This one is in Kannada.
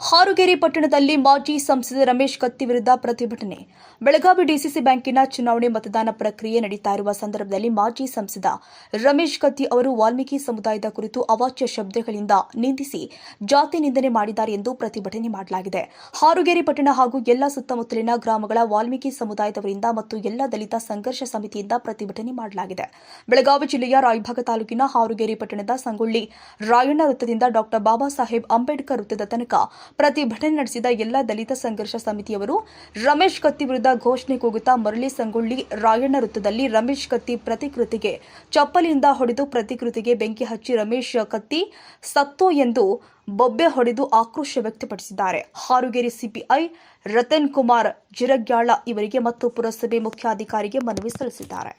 ಹಾರುಗೇರಿ ಪಟ್ಟಣದಲ್ಲಿ ಮಾಜಿ ಸಂಸದ ರಮೇಶ್ ಕತ್ತಿ ವಿರುದ್ಧ ಪ್ರತಿಭಟನೆ. ಬೆಳಗಾವಿ ಡಿಸಿಸಿ ಬ್ಯಾಂಕಿನ ಚುನಾವಣೆ ಮತದಾನ ಪ್ರಕ್ರಿಯೆ ನಡೀತಾ ಇರುವ ಸಂದರ್ಭದಲ್ಲಿ ಮಾಜಿ ಸಂಸದ ರಮೇಶ್ ಕತ್ತಿ ಅವರು ವಾಲ್ಮೀಕಿ ಸಮುದಾಯದ ಕುರಿತು ಅವಾಚ್ಯ ಶಬ್ದಗಳಿಂದ ನಿಂದಿಸಿ ಜಾತಿ ನಿಂದನೆ ಮಾಡಿದ್ದಾರೆ ಎಂದು ಪ್ರತಿಭಟನೆ ಮಾಡಲಾಗಿದೆ. ಹಾರುಗೇರಿ ಪಟ್ಟಣ ಹಾಗೂ ಎಲ್ಲ ಸುತ್ತಮುತ್ತಲಿನ ಗ್ರಾಮಗಳ ವಾಲ್ಮೀಕಿ ಸಮುದಾಯದವರಿಂದ ಮತ್ತು ಎಲ್ಲ ದಲಿತ ಸಂಘರ್ಷ ಸಮಿತಿಯಿಂದ ಪ್ರತಿಭಟನೆ ಮಾಡಲಾಗಿದೆ. ಬೆಳಗಾವಿ ಜಿಲ್ಲೆಯ ರಾಯಭಾಗ ತಾಲೂಕಿನ ಹಾರುಗೇರಿ ಪಟ್ಟಣದ ಸಂಗೊಳ್ಳಿ ರಾಯಣ್ಣ ವೃತ್ತದಿಂದ ಡಾಕ್ಟರ್ ಬಾಬಾ ಸಾಹೇಬ್ ಅಂಬೇಡ್ಕರ್ ವೃತ್ತದ ತನಕ ಪ್ರತಿಭಟನೆ ನಡೆಸಿದ ಎಲ್ಲ ದಲಿತ ಸಂಘರ್ಷ ಸಮಿತಿಯವರು ರಮೇಶ್ ಕತ್ತಿ ವಿರುದ್ಧ ಘೋಷಣೆ ಕೂಗುತ್ತಾ ಮರಳಿ ಸಂಗೊಳ್ಳಿ ರಾಯಣ್ಣ ವೃತ್ತದಲ್ಲಿ ರಮೇಶ್ ಕತ್ತಿ ಪ್ರತಿಕೃತಿಗೆ ಚಪ್ಪಲಿಯಿಂದ ಹೊಡೆದು ಪ್ರತಿಕೃತಿಗೆ ಬೆಂಕಿ ಹಚ್ಚಿ ರಮೇಶ್ ಕತ್ತಿ ಸತ್ತು ಎಂದು ಬೊಬ್ಬೆ ಹೊಡೆದು ಆಕ್ರೋಶ ವ್ಯಕ್ತಪಡಿಸಿದ್ದಾರೆ. ಹಾರುಗೇರಿ ಸಿಪಿಐ ರತನ್ ಕುಮಾರ್ ಜಿರಗ್ಯಾಳ ಇವರಿಗೆ ಮತ್ತು ಪುರಸಭೆ ಮುಖ್ಯಾಧಿಕಾರಿಗೆ ಮನವಿ ಸಲ್ಲಿಸಿದ್ದಾರೆ.